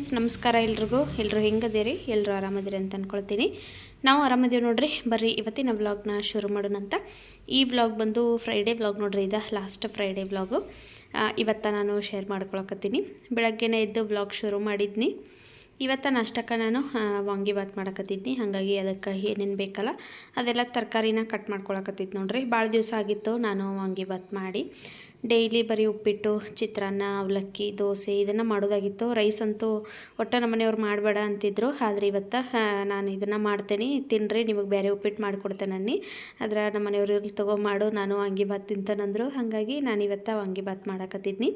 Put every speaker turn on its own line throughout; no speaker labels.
Friends, ನಮಸ್ಕಾರ ಎಲ್ರಿಗೂ. ಎಲ್ಲರೂ ಹೆಂಗದಿರಿ? ಎಲ್ಲರೂ ಆರಾಮದಿರಿ ಅಂತ ಅಂದ್ಕೊಳ್ತೀನಿ ನಾವು ಆರಾಮದೀವಿ ನೋಡ್ರಿ. ಬರ್ರಿ, ಇವತ್ತಿನ ವ್ಲಾಗ್ನ ಶುರು ಮಾಡೋಣಂತ ಈ ವ್ಲಾಗ್ ಬಂದು ಫ್ರೈಡೇ ವ್ಲಾಗ್ ನೋಡ್ರಿ. ಇದು ಲಾಸ್ಟ್ ಫ್ರೈಡೇ ವ್ಲಾಗು. ಇವತ್ತ ನಾನು ಶೇರ್ ಮಾಡ್ಕೊಳಕತ್ತೀನಿ. ಬೆಳಗ್ಗೆನೇ ಎದ್ದು ವ್ಲಾಗ್ ಶುರು ಮಾಡಿದ್ನಿ. ಇವತ್ತು ನಾಷ್ಟಕ್ಕೆ ನಾನು ವಾಂಗಿ ವಾಂಗಿಬಾತ್ ಮಾಡಕತ್ತಿದ್ನಿ. ಹಾಗಾಗಿ ಅದಕ್ಕೆ ಏನೇನು ಬೇಕಲ್ಲ, ಅದೆಲ್ಲ ತರಕಾರಿನ ಕಟ್ ಮಾಡ್ಕೊಳಕತ್ತಿದ್ದು ನೋಡ್ರಿ. ಭಾಳ ದಿವಸ ಆಗಿತ್ತು ನಾನು ವಾಂಗಿಬಾತ್ ಮಾಡಿ. ಡೈಲಿ ಬರೀ ಉಪ್ಪಿಟ್ಟು, ಚಿತ್ರಾನ್ನ, ಅವಲಕ್ಕಿ, ದೋಸೆ ಇದನ್ನು ಮಾಡೋದಾಗಿತ್ತು. ರೈಸ್ ಅಂತೂ ಒಟ್ಟು ನಮ್ಮ ಮನೆಯವ್ರು ಮಾಡಬೇಡ ಅಂತಿದ್ರು. ಆದರೆ ಇವತ್ತು ನಾನು ಇದನ್ನು ಮಾಡ್ತೇನೆ. ತಿನ್ನಿರಿ ನಿಮಗೆ ಬೇರೆ ಉಪ್ಪಿಟ್ಟು ಮಾಡಿಕೊಡ್ತೇನೆ ಅನ್ನಿ. ಆದ್ರೆ ನಮ್ಮ ಮನೆಯವ್ರಿಗೆ ಮಾಡು, ನಾನು ವಾಂಗಿಬಾತ್ ತಿಂತಾನಂದರು. ಹಾಗಾಗಿ ನಾನು ಇವತ್ತು ವಾಂಗಿಬಾತ್ ಮಾಡಕತ್ತಿದ್ನಿ.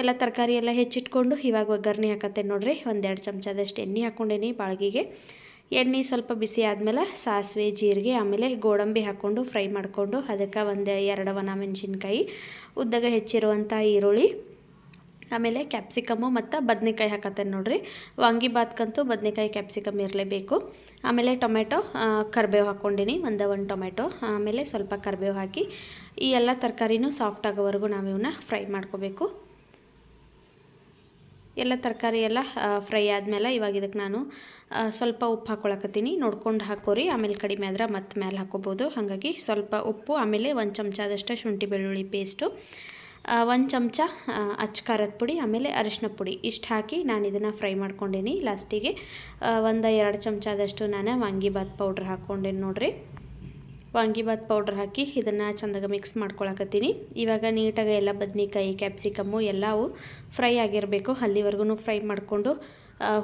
ಎಲ್ಲ ತರಕಾರಿ ಎಲ್ಲ ಹೆಚ್ಚಿಟ್ಕೊಂಡು ಇವಾಗ ಒಗ್ಗರಣೆ ಹಾಕತ್ತೆ ನೋಡ್ರಿ. ಒಂದೆರಡು ಚಮಚದಷ್ಟು ಎಣ್ಣೆ ಹಾಕ್ಕೊಂಡೇನಿ ಬಾಳ್ಗಿಗೆ. ಎಣ್ಣೆ ಸ್ವಲ್ಪ ಬಿಸಿ ಆದಮೇಲೆ ಸಾಸಿವೆ, ಜೀರಿಗೆ, ಆಮೇಲೆ ಗೋಡಂಬಿ ಹಾಕ್ಕೊಂಡು ಫ್ರೈ ಮಾಡಿಕೊಂಡು ಅದಕ್ಕೆ ಒಂದು ಎರಡು ಒಣ ಮೆಣಸಿನ್ಕಾಯಿ ಉದ್ದಾಗ ಹೆಚ್ಚಿರುವಂಥ ಈರುಳ್ಳಿ, ಆಮೇಲೆ ಕ್ಯಾಪ್ಸಿಕಮ್ಮು ಮತ್ತು ಬದನೆಕಾಯಿ ಹಾಕತ್ತೇನೆ ನೋಡ್ರಿ. ವಾಂಗಿಬಾತ್ಕಂತೂ ಬದನೆಕಾಯಿ, ಕ್ಯಾಪ್ಸಿಕಮ್ ಇರಲೇಬೇಕು. ಆಮೇಲೆ ಟೊಮೆಟೊ ಕರಿಬೇವು ಹಾಕ್ಕೊಂಡಿನಿ, ಒಂದು ಒಂದು ಟೊಮೆಟೊ ಆಮೇಲೆ ಸ್ವಲ್ಪ ಕರಿಬೇವು ಹಾಕಿ ಈ ಎಲ್ಲ ತರಕಾರಿನೂ ಸಾಫ್ಟ್ ಆಗೋವರೆಗೂ ನಾವು ಇವನ್ನ ಫ್ರೈ ಮಾಡ್ಕೋಬೇಕು. ಎಲ್ಲ ತರಕಾರಿ ಎಲ್ಲ ಫ್ರೈ ಆದಮೇಲೆ ಇವಾಗ ಇದಕ್ಕೆ ನಾನು ಸ್ವಲ್ಪ ಉಪ್ಪು ಹಾಕ್ಕೊಳಕತ್ತೀನಿ ನೋಡ್ಕೊಂಡು ಹಾಕೋರಿ. ಆಮೇಲೆ ಕಡಿಮೆ ಆದ್ರೆ ಮತ್ತೆ ಮೇಲೆ ಹಾಕೋಬೋದು. ಹಾಗಾಗಿ ಸ್ವಲ್ಪ ಉಪ್ಪು, ಆಮೇಲೆ ಒಂದು ಚಮಚದಷ್ಟು ಶುಂಠಿ ಬೆಳ್ಳುಳ್ಳಿ ಪೇಸ್ಟು ಒಂದು ಚಮಚ ಅಚ್ಚ ಖಾರದ ಪುಡಿ, ಆಮೇಲೆ ಅರಿಶಿನ ಪುಡಿ. ಇಷ್ಟು ಹಾಕಿ ನಾನು ಇದನ್ನು ಫ್ರೈ ಮಾಡ್ಕೊಂಡೇನಿ. ಲಾಸ್ಟಿಗೆ ಒಂದು ಎರಡು ಚಮಚದಷ್ಟು ನಾನು ವಾಂಗಿಬಾತ್ ಪೌಡ್ರ್ ಹಾಕ್ಕೊಂಡೇನಿ ನೋಡ್ರಿ. ವಾಂಗಿಬಾತ್ ಪೌಡ್ರ್ ಹಾಕಿ ಇದನ್ನು ಚಂದಾಗ ಮಿಕ್ಸ್ ಮಾಡ್ಕೊಳಕತ್ತೀನಿ. ಇವಾಗ ನೀಟಾಗಿ ಎಲ್ಲ ಬದ್ನಿಕಾಯಿ ಕ್ಯಾಪ್ಸಿಕಮ್ಮು ಎಲ್ಲವೂ ಫ್ರೈ ಆಗಿರಬೇಕು. ಅಲ್ಲಿವರೆಗೂ ಫ್ರೈ ಮಾಡಿಕೊಂಡು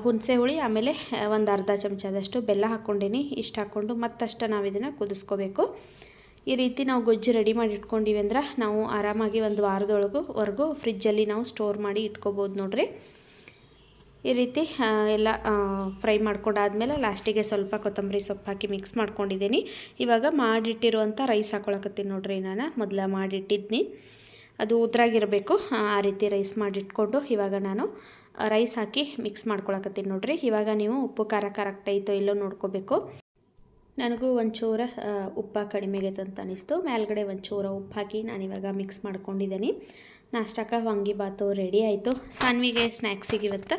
ಹುಣಸೆ ಹುಳಿ, ಆಮೇಲೆ ಒಂದು ಅರ್ಧ ಚಮಚದಷ್ಟು ಬೆಲ್ಲ ಹಾಕ್ಕೊಂಡೀನಿ. ಇಷ್ಟು ಹಾಕ್ಕೊಂಡು ಮತ್ತಷ್ಟು ನಾವು ಇದನ್ನು ಕುದಿಸ್ಕೋಬೇಕು. ಈ ರೀತಿ ನಾವು ಗೊಜ್ಜು ರೆಡಿ ಮಾಡಿ ಇಟ್ಕೊಂಡಿವಿ ಅಂದ್ರೆ ನಾವು ಆರಾಮಾಗಿ ಒಂದು ವಾರದೊಳಗು ವರೆಗೂ ಫ್ರಿಜ್ಜಲ್ಲಿ ನಾವು ಸ್ಟೋರ್ ಮಾಡಿ ಇಟ್ಕೋಬೋದು ನೋಡ್ರಿ. ಈ ರೀತಿ ಎಲ್ಲ ಫ್ರೈ ಮಾಡ್ಕೊಂಡಾದ್ಮೇಲೆ ಲಾಸ್ಟಿಗೆ ಸ್ವಲ್ಪ ಕೊತ್ತಂಬರಿ ಸೊಪ್ಪು ಹಾಕಿ ಮಿಕ್ಸ್ ಮಾಡ್ಕೊಂಡಿದ್ದೀನಿ. ಇವಾಗ ಮಾಡಿಟ್ಟಿರುವಂಥ ರೈಸ್ ಹಾಕೊಳಕತ್ತೀನಿ ನೋಡ್ರಿ ನಾನು. ಮೊದಲು ಮಾಡಿಟ್ಟಿದ್ನಿ. ಅದು ಉದ್ರಾಗಿರಬೇಕು. ಆ ರೀತಿ ರೈಸ್ ಮಾಡಿಟ್ಕೊಂಡು ಇವಾಗ ನಾನು ರೈಸ್ ಹಾಕಿ ಮಿಕ್ಸ್ ಮಾಡ್ಕೊಳಕತ್ತೀನಿ ನೋಡ್ರಿ. ಇವಾಗ ನೀವು ಉಪ್ಪು, ಖಾರ ಕರೆಕ್ಟ್ ಐತೋ ಇಲ್ಲೋ ನೋಡ್ಕೋಬೇಕು. ನನಗೂ ಒಂಚೂರ ಉಪ್ಪು ಉಪ್ಪ ಕಡಿಮೆ ಆಗೈತೆ ಅಂತ ಅನಿಸ್ತು. ಮೇಲ್ಗಡೆ ಒಂಚೂರ ಉಪ್ಪು ಹಾಕಿ ನಾನಿವಾಗ ಮಿಕ್ಸ್ ಮಾಡ್ಕೊಂಡಿದ್ದೀನಿ. ನಾಷ್ಟಕ್ಕೆ ವಾಂಗಿಬಾತು ರೆಡಿ ಆಯಿತು. ಸಾನ್ವಿಗೆ ಸ್ನ್ಯಾಕ್ಸಿಗೆ ಇವತ್ತು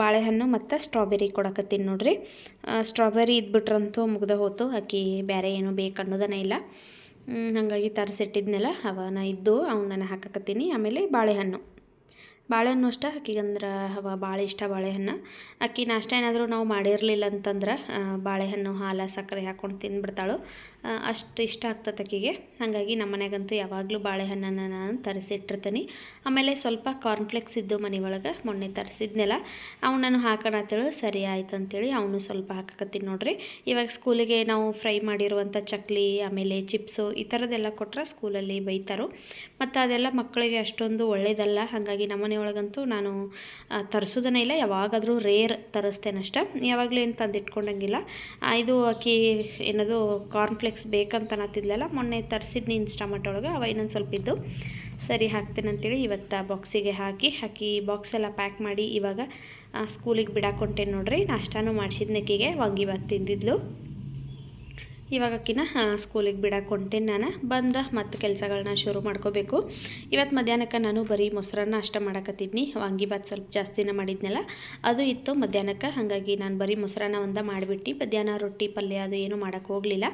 ಬಾಳೆಹಣ್ಣು ಮತ್ತು ಸ್ಟ್ರಾಬೆರಿ ಕೊಡಕತ್ತೀನಿ ನೋಡ್ರಿ. ಸ್ಟ್ರಾಬೆರಿ ಇದ್ಬಿಟ್ರಂತೂ ಮುಗ್ದ ಹೋತು. ಆಕಿ ಬೇರೆ ಏನೂ ಬೇಕು ಇಲ್ಲ. ಹಾಗಾಗಿ ತರಿಸಿಟ್ಟಿದ್ನೆಲ್ಲ ಅವನ ಇದ್ದು ಅವನನ್ನು ಹಾಕಕತ್ತೀನಿ. ಆಮೇಲೆ ಬಾಳೆಹಣ್ಣು. ಬಾಳೆಹಣ್ಣು ಅಷ್ಟೇ ಆಕಿಗಂದ್ರೆ ಅವ ಭಾಳ ಇಷ್ಟ ಬಾಳೆಹಣ್ಣು. ಅಕ್ಕಿ ನಾಷ್ಟ ಏನಾದರೂ ನಾವು ಮಾಡಿರಲಿಲ್ಲ ಅಂತಂದ್ರೆ ಬಾಳೆಹಣ್ಣು, ಹಾಲು, ಸಕ್ಕರೆ ಹಾಕ್ಕೊಂಡು ತಿಂದ್ಬಿಡ್ತಾಳು ಅಷ್ಟು ಇಷ್ಟ ಆಗ್ತದೆ ಆಕೆಗೆ ಹಾಗಾಗಿ ನಮ್ಮ ಮನೆಗಂತೂ ಯಾವಾಗಲೂ ಬಾಳೆಹಣ್ಣನ್ನು ನಾನು ತರಿಸಿಟ್ಟಿರ್ತೀನಿ. ಆಮೇಲೆ ಸ್ವಲ್ಪ ಕಾರ್ನ್ಫ್ಲೆಕ್ಸ್ ಇದ್ದು ಮನೆ ಒಳಗೆ ಮೊನ್ನೆ ತರಿಸಿದ್ನೆಲ್ಲ, ಅವನನ್ನು ಹಾಕೋಣ ಅಂತೇಳಿ ಸರಿ ಆಯ್ತು ಅಂತೇಳಿ ಅವನು ಸ್ವಲ್ಪ ಹಾಕಕತ್ತೀನಿ ನೋಡಿರಿ. ಇವಾಗ ಸ್ಕೂಲಿಗೆ ನಾವು ಫ್ರೈ ಮಾಡಿರುವಂಥ ಚಕ್ಲಿ, ಆಮೇಲೆ ಚಿಪ್ಸು ಈ ಥರದ್ದೆಲ್ಲ ಕೊಟ್ಟರೆ ಸ್ಕೂಲಲ್ಲಿ ಬೈತಾರೋ. ಮತ್ತು ಅದೆಲ್ಲ ಮಕ್ಕಳಿಗೆ ಅಷ್ಟೊಂದು ಒಳ್ಳೆಯದಲ್ಲ ಹಾಗಾಗಿ ನಮ್ಮ ಮನೆಯೊಳಗಂತೂ ನಾನು ತರಿಸೋದನ್ನೇ ಇಲ್ಲ, ಯಾವಾಗಾದರೂ ರೇರ್ ತರಿಸ್ತೇನಷ್ಟೆ. ಯಾವಾಗಲೂ ಏನು ತಂದಿಟ್ಕೊಂಡಂಗಿಲ್ಲ. ಇದು ಅಕ್ಕಿ, ಏನದು ಕಾರ್ನ್ಫ್ಲೆಕ್ಸ್ ಬೇಕಂತ ಅನ್ನತ್ತಿದ್ಲಲ್ಲ, ಮೊನ್ನೆ ತರಿಸಿದ್ನಿ ಇನ್ಸ್ಟಾಮಟ್ ಒಳಗೆ, ಅವ ಇನ್ನೊಂದು ಸ್ವಲ್ಪ ಇದ್ದು. ಸರಿ, ಹಾಕ್ತೇನೆ ಅಂತೇಳಿ ಇವತ್ತು ಬಾಕ್ಸಿಗೆ ಹಾಕಿ ಹಾಕಿ ಬಾಕ್ಸ್ ಎಲ್ಲ ಪ್ಯಾಕ್ ಮಾಡಿ ಇವಾಗ ಸ್ಕೂಲಿಗೆ ಬಿಡಾಕೊಂಟೇನು ನೋಡ್ರಿ. ನಾಷ್ಟಾನು ಮಾಡಿಸಿದ್ನಕ್ಕಿಗೆ ವಾಂಗಿಬಾತ್ ತಿಂದಿದ್ಲು. ಇವಾಗ ಸ್ಕೂಲಿಗೆ ಬಿಡಕ್ಕೆ ಹೊಂಟೇನಿ ನಾನು. ಬಂದ ಮತ್ತು ಕೆಲಸಗಳನ್ನ ಶುರು ಮಾಡ್ಕೋಬೇಕು. ಇವತ್ತು ಮಧ್ಯಾಹ್ನಕ್ಕೆ ನಾನು ಬರೀ ಮೊಸರನ್ನ ಅಷ್ಟೇ ಮಾಡಕತ್ತಿದ್ನಿ. ವಾಂಗಿಬಾತ್ ಸ್ವಲ್ಪ ಜಾಸ್ತಿನ ಮಾಡಿದ್ನಲ್ಲ, ಅದು ಇತ್ತು ಮಧ್ಯಾಹ್ನಕ್ಕೆ ಹಾಗಾಗಿ ನಾನು ಬರೀ ಮೊಸರನ್ನ ಒಂದ ಮಾಡಿಬಿಟ್ಟು, ಮಧ್ಯಾಹ್ನ ರೊಟ್ಟಿ, ಪಲ್ಯ ಅದು ಏನೂ ಮಾಡೋಕ್ಕೆ ಹೋಗಲಿಲ್ಲ.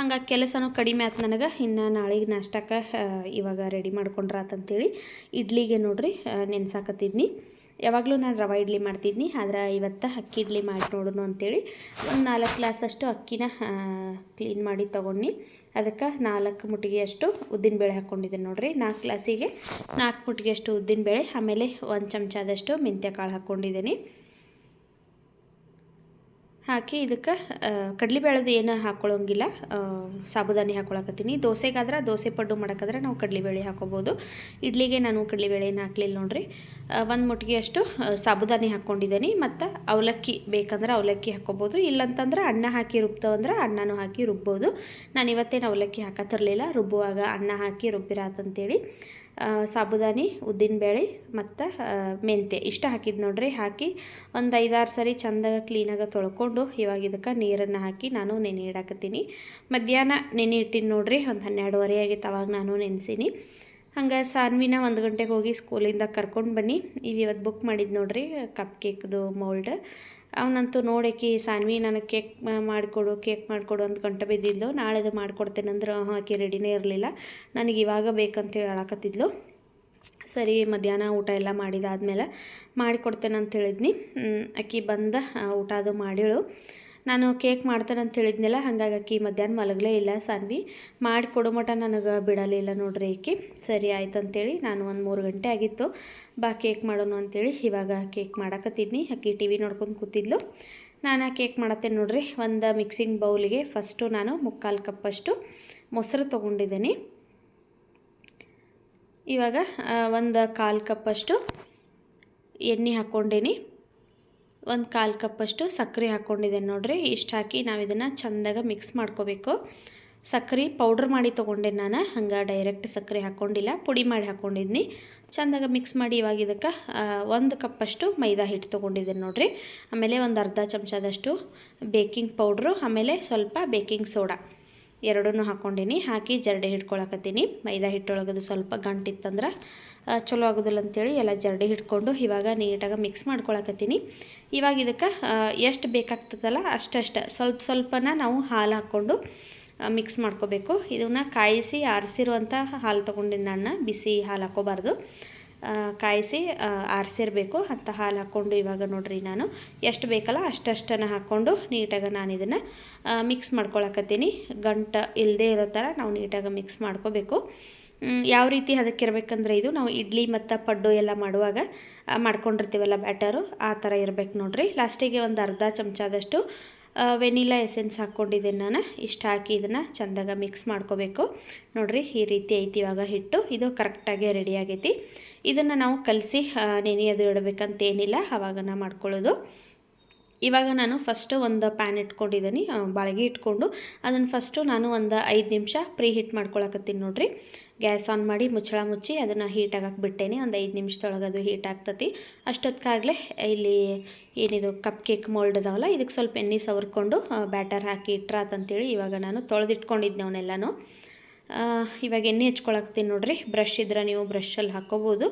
ಹಂಗಾಗಿ ಕೆಲಸನೂ ಕಡಿಮೆ ಆಯ್ತು ನನಗೆ. ಇನ್ನು ನಾಳೆಗೆ ನಾಷ್ಟಕ್ಕೆ ಇವಾಗ ರೆಡಿ ಮಾಡ್ಕೊಂಡ್ರಾತಂತೇಳಿ ಇಡ್ಲಿಗೆ ನೋಡ್ರಿ ನೆನ್ಸಾಕತ್ತಿದ್ನಿ. ಯಾವಾಗಲೂ ನಾನು ರವೆ ಇಡ್ಲಿ ಮಾಡ್ತಿದ್ನಿ, ಆದ್ರೆ ಇವತ್ತು ಅಕ್ಕಿ ಇಡ್ಲಿ ಮಾಡಿ ನೋಡೋಣ ಅಂತೇಳಿ ಒಂದು ನಾಲ್ಕು ಗ್ಲಾಸಷ್ಟು ಅಕ್ಕಿನ ಕ್ಲೀನ್ ಮಾಡಿ ತೊಗೊಂಡು ಅದಕ್ಕೆ ನಾಲ್ಕು ಮುಟ್ಟಿಗೆಯಷ್ಟು ಉದ್ದಿನಬೇಳೆ ಹಾಕ್ಕೊಂಡಿದ್ದೀನಿ ನೋಡಿರಿ. ನಾಲ್ಕು ಗ್ಲಾಸಿಗೆ ನಾಲ್ಕು ಮುಟ್ಟಿಗೆಯಷ್ಟು ಉದ್ದಿನಬೇಳೆ ಆಮೇಲೆ ಒಂದು ಚಮಚದಷ್ಟು ಮೆಂತ್ಯ ಕಾಳು ಹಾಕ್ಕೊಂಡಿದ್ದೀನಿ ಹಾಕಿ ಇದಕ್ಕೆ ಕಡಲೆಬೇಳೆದು ಏನು ಹಾಕ್ಕೊಳ್ಳೋಂಗಿಲ್ಲ ಆ, ಸಾಬುದಾನಿ ಹಾಕ್ಕೊಳಕತ್ತೀನಿ ದೋಸೆಗಾದ್ರೆ ದೋಸೆ ಪಡ್ಡು ಮಾಡೋಕ್ಕಾದ್ರೆ ನಾವು ಕಡಲೆಬೇಳೆ ಹಾಕೋಬೋದು. ಇಡ್ಲಿಗೆ ನಾನು ಕಡಲೆಬೇಳೆ ಏನು ಹಾಕ್ಲಿಲ್ಲ ನೋಡ್ರಿ. ಒಂದು ಮುಟ್ಟಿಗೆ ಅಷ್ಟು ಸಾಬುದಾನಿ ಹಾಕ್ಕೊಂಡಿದ್ದೀನಿ. ಮತ್ತು ಅವಲಕ್ಕಿ ಬೇಕಂದ್ರೆ ಅವಲಕ್ಕಿ ಹಾಕ್ಕೋಬೋದು ಇಲ್ಲಂತಂದ್ರೆ ಅನ್ನ ಹಾಕಿ ರುಬ್ತವಂದ್ರೆ ಅನ್ನನೂ ಹಾಕಿ ರುಬ್ಬೋದು. ನಾನು ಇವತ್ತೇನು ಅವಲಕ್ಕಿ ಹಾಕತ್ತಿರಲಿಲ್ಲ. ರುಬ್ಬುವಾಗ ಅನ್ನ ಹಾಕಿ ರುಬ್ಬಿರಾತಂತೇಳಿ. ಸಾಬುದಾನಿ ಉದ್ದಿನಬೇಳೆ ಮತ್ತು ಮೆಂತ್ಯ. ಇಷ್ಟ ಹಾಕಿದ್ದು ನೋಡ್ರಿ, ಹಾಕಿ ಒಂದು ಐದಾರು ಸರಿ ಚಂದಾಗ ಕ್ಲೀನಾಗಿ ತೊಳ್ಕೊಂಡು ಇವಾಗ ಇದಕ್ಕೆ ನೀರನ್ನು ಹಾಕಿ ನಾನು ನೆನೆ ಇಡಾಕತ್ತೀನಿ. ಮಧ್ಯಾಹ್ನ ನೆನೆ ಇಟ್ಟಿನಿ ನೋಡ್ರಿ, ಒಂದು ಹನ್ನೆರಡುವರೆ ಆಗಿತ್ತು, ಅವಾಗ ನಾನು ನೆನೆಸೀನಿ. ಹಂಗೆ ಸಾನ್ವಿನ ಒಂದು ಗಂಟೆಗೆ ಹೋಗಿ ಸ್ಕೂಲಿಂದ ಕರ್ಕೊಂಡು ಬನ್ನಿ. ಇವು ಇವತ್ತು ಬುಕ್ ಮಾಡಿದ್ದು ನೋಡ್ರಿ ಕಪ್ ಕೇಕ್ದು ಮೌಲ್ಡ್ ಅವನಂತೂ ನೋಡೋಕೆ ಸಾನ್ವಿ, ನನಗೆ ಕೇಕ್ ಮಾಡಿಕೊಡು ಕೇಕ್ ಮಾಡಿಕೊಡು ಅಂತ ಗಂಟೆ ಬಿದ್ದಿದ್ಲು. ನಾಳೆದು ಮಾಡಿಕೊಡ್ತೇನೆ ಅಂದ್ರೆ ಆಕೆ ರೆಡಿನೇ ಇರಲಿಲ್ಲ. ನನಗೆ ಇವಾಗ ಬೇಕಂತೇಳಿ ಹೇಳಕತ್ತಿದ್ಲು. ಸರಿ, ಮಧ್ಯಾಹ್ನ ಊಟ ಎಲ್ಲ ಮಾಡಿದಾದ್ಮೇಲೆ ಮಾಡಿಕೊಡ್ತೇನೆ ಅಂತ ಹೇಳಿದ್ನಿ. ಅಕ್ಕಿ ಬಂದ ಊಟ ಅದು ಮಾಡಿಳು. ನಾನು ಕೇಕ್ ಮಾಡ್ತಾನೆ ಅಂತ ಹೇಳಿದ್ನಲ್ಲ, ಹಂಗಾಗಿ ಅಕ್ಕಿ ಮಧ್ಯಾಹ್ನ ಮಲಗಲೇ ಇಲ್ಲ ಸಾನ್ವಿ. ಮಾಡಿ ಕೊಡೋ ಮಟ ನನಗೆ ಬಿಡಲಿಲ್ಲ ನೋಡ್ರಿ ಈಕಿ. ಸರಿ ಆಯ್ತು ಅಂತೇಳಿ ನಾನು ಒಂದು ಮೂರು ಗಂಟೆ ಆಗಿತ್ತು. ಬಾ ಕೇಕ್ ಮಾಡೋಣ ಅಂತೇಳಿ ಇವಾಗ ಕೇಕ್ ಮಾಡಕತ್ತಿದ್ನಿ. ಅಕ್ಕಿ ಟಿ ವಿ ನೋಡ್ಕೊಂಡು ಕೂತಿದ್ಲು. ನಾನು ಆ ಕೇಕ್ ಮಾಡತ್ತೇನೆ ನೋಡ್ರಿ. ಒಂದು ಮಿಕ್ಸಿಂಗ್ ಬೌಲಿಗೆ ಫಸ್ಟು ನಾನು ಮುಕ್ಕಾಲು ಕಪ್ಪಷ್ಟು ಮೊಸರು ತೊಗೊಂಡಿದ್ದೀನಿ. ಇವಾಗ ಒಂದು ಕಾಲು ಕಪ್ಪಷ್ಟು ಎಣ್ಣೆ ಹಾಕ್ಕೊಂಡೀನಿ. ಒಂದು ಕಾಲು ಕಪ್ಪಷ್ಟು ಸಕ್ಕರೆ ಹಾಕ್ಕೊಂಡಿದ್ದೇನೆ ನೋಡಿರಿ. ಇಷ್ಟು ಹಾಕಿ ನಾವು ಇದನ್ನು ಚೆಂದಾಗ ಮಿಕ್ಸ್ ಮಾಡ್ಕೋಬೇಕು. ಸಕ್ಕರೆ ಪೌಡ್ರ್ ಮಾಡಿ ತೊಗೊಂಡೆ ನಾನು. ಹಂಗೆ ಡೈರೆಕ್ಟ್ ಸಕ್ಕರೆ ಹಾಕ್ಕೊಂಡಿಲ್ಲ. ಪುಡಿ ಮಾಡಿ ಹಾಕ್ಕೊಂಡಿದ್ನಿ. ಚೆಂದಾಗ ಮಿಕ್ಸ್ ಮಾಡಿ ಇವಾಗ ಇದಕ್ಕೆ ಒಂದು ಕಪ್ಪಷ್ಟು ಮೈದಾ ಹಿಟ್ಟು ತೊಗೊಂಡಿದ್ದೇನೆ ನೋಡಿರಿ. ಆಮೇಲೆ ಒಂದು ಅರ್ಧ ಚಮಚದಷ್ಟು ಬೇಕಿಂಗ್ ಪೌಡ್ರು ಆಮೇಲೆ ಸ್ವಲ್ಪ ಬೇಕಿಂಗ್ ಸೋಡಾ ಎರಡನ್ನೂ ಹಾಕ್ಕೊಂಡೀನಿ. ಹಾಕಿ ಜರಡಿ ಹಿಡ್ಕೊಳಕತ್ತೀನಿ. ಮೈದಾ ಹಿಟ್ಟೊಳಗದು ಸ್ವಲ್ಪ ಗಂಟಿತ್ತಂದ್ರೆ ಚಲೋ ಆಗೋದಿಲ್ಲ ಅಂತೇಳಿ ಎಲ್ಲ ಜರಡಿ ಹಿಡ್ಕೊಂಡು ಇವಾಗ ನೀಟಾಗಿ ಮಿಕ್ಸ್ ಮಾಡ್ಕೊಳಕತ್ತೀನಿ. ಇವಾಗ ಇದಕ್ಕೆ ಎಷ್ಟು ಬೇಕಾಗ್ತದಲ್ಲ ಅಷ್ಟಷ್ಟು ಸ್ವಲ್ಪ ಸ್ವಲ್ಪನ ನಾವು ಹಾಲು ಹಾಕ್ಕೊಂಡು ಮಿಕ್ಸ್ ಮಾಡ್ಕೋಬೇಕು. ಇದನ್ನು ಕಾಯಿಸಿ ಆರಿಸಿರುವಂಥ ಹಾಲು ತೊಗೊಂಡಿನ ನಾನು ಬಿಸಿ ಹಾಲು ಹಾಕೋಬಾರ್ದು ಕಾಯಿಸಿ ಆರಿಸಿರ್ಬೇಕು. ಅಂತ ಹಾಲು ಹಾಕ್ಕೊಂಡು ಇವಾಗ ನೋಡ್ರಿ ನಾನು. ಎಷ್ಟು ಬೇಕಲ್ಲ ಅಷ್ಟಷ್ಟನ್ನು ಹಾಕ್ಕೊಂಡು ನೀಟಾಗಿ ನಾನು ಇದನ್ನು ಮಿಕ್ಸ್ ಮಾಡ್ಕೊಳಕತ್ತೀನಿ. ಗಂಟ ಇಲ್ಲದೆ ಇರೋ ಥರ ನಾವು ನೀಟಾಗಿ ಮಿಕ್ಸ್ ಮಾಡ್ಕೋಬೇಕು. ಯಾವ ರೀತಿ ಅದಕ್ಕಿರಬೇಕಂದ್ರೆ ಇದು ನಾವು ಇಡ್ಲಿ ಮತ್ತು ಪಡ್ಡು ಎಲ್ಲ ಮಾಡುವಾಗ ಮಾಡ್ಕೊಂಡಿರ್ತೀವಲ್ಲ ಬ್ಯಾಟರು, ಆ ಥರ ಇರಬೇಕು ನೋಡಿರಿ. ಲಾಸ್ಟಿಗೆ ಒಂದು ಅರ್ಧ ಚಮಚದಷ್ಟು ವೆನಿಲಾ ಎಸೆನ್ಸ್ ಹಾಕ್ಕೊಂಡಿದ್ದೀನಿ ನಾನು. ಇಷ್ಟು ಹಾಕಿ ಇದನ್ನು ಚೆಂದಾಗ ಮಿಕ್ಸ್ ಮಾಡ್ಕೋಬೇಕು. ನೋಡಿರಿ, ಈ ರೀತಿ ಐತಿ ಇವಾಗ ಹಿಟ್ಟು. ಇದು ಕರೆಕ್ಟಾಗಿ ರೆಡಿ ಆಗೈತಿ. ಇದನ್ನು ನಾವು ಕಲಸಿ ನೆನೆಯೋದು ಇಡಬೇಕಂತೇನಿಲ್ಲ. ಆವಾಗನ ಮಾಡ್ಕೊಳ್ಳೋದು. ಇವಾಗ ನಾನು ಫಸ್ಟು ಒಂದು ಪ್ಯಾನ್ ಇಟ್ಕೊಂಡಿದ್ದೀನಿ ಬಾಳಿಗೆ ಇಟ್ಕೊಂಡು ಅದನ್ನು ಫಸ್ಟು ನಾನು ಒಂದು ಐದು ನಿಮಿಷ ಪ್ರೀ ಹೀಟ್ ಮಾಡ್ಕೊಳಕತ್ತೀನಿ ನೋಡಿರಿ. ಗ್ಯಾಸ್ ಆನ್ ಮಾಡಿ ಮುಚ್ಚಳ ಮುಚ್ಚಿ ಅದನ್ನು ಹೀಟ್ ಆಗಕ್ಕೆ ಬಿಟ್ಟೇನಿ ಒಂದು ಐದು ನಿಮಿಷದೊಳಗೆ ಅದು ಹೀಟ್ ಆಗ್ತತಿ. ಅಷ್ಟೊತ್ತಿಗಾಗಲೇ ಇಲ್ಲಿ ಏನಿದು ಕಪ್ ಕೇಕ್ ಮೋಲ್ಡ್ ಅದಾವಲ್ಲ ಇದಕ್ಕೆ ಸ್ವಲ್ಪ ಎಣ್ಣೆ ಸವರ್ಕೊಂಡು ಬ್ಯಾಟರ್ ಹಾಕಿ ಇಟ್ರಾತಂತೇಳಿ ಇವಾಗ ನಾನು ತೊಳೆದಿಟ್ಕೊಂಡಿದ್ದೆ ಅವನ್ನೆಲ್ಲನೂ ಇವಾಗ ಎಣ್ಣೆ ಹಚ್ಕೊಳಕ್ತೀನಿ ನೋಡಿರಿ ಬ್ರಷ್ ಇದ್ರೆ ನೀವು ಬ್ರಷಲ್ಲಿ ಹಾಕ್ಕೋಬೋದು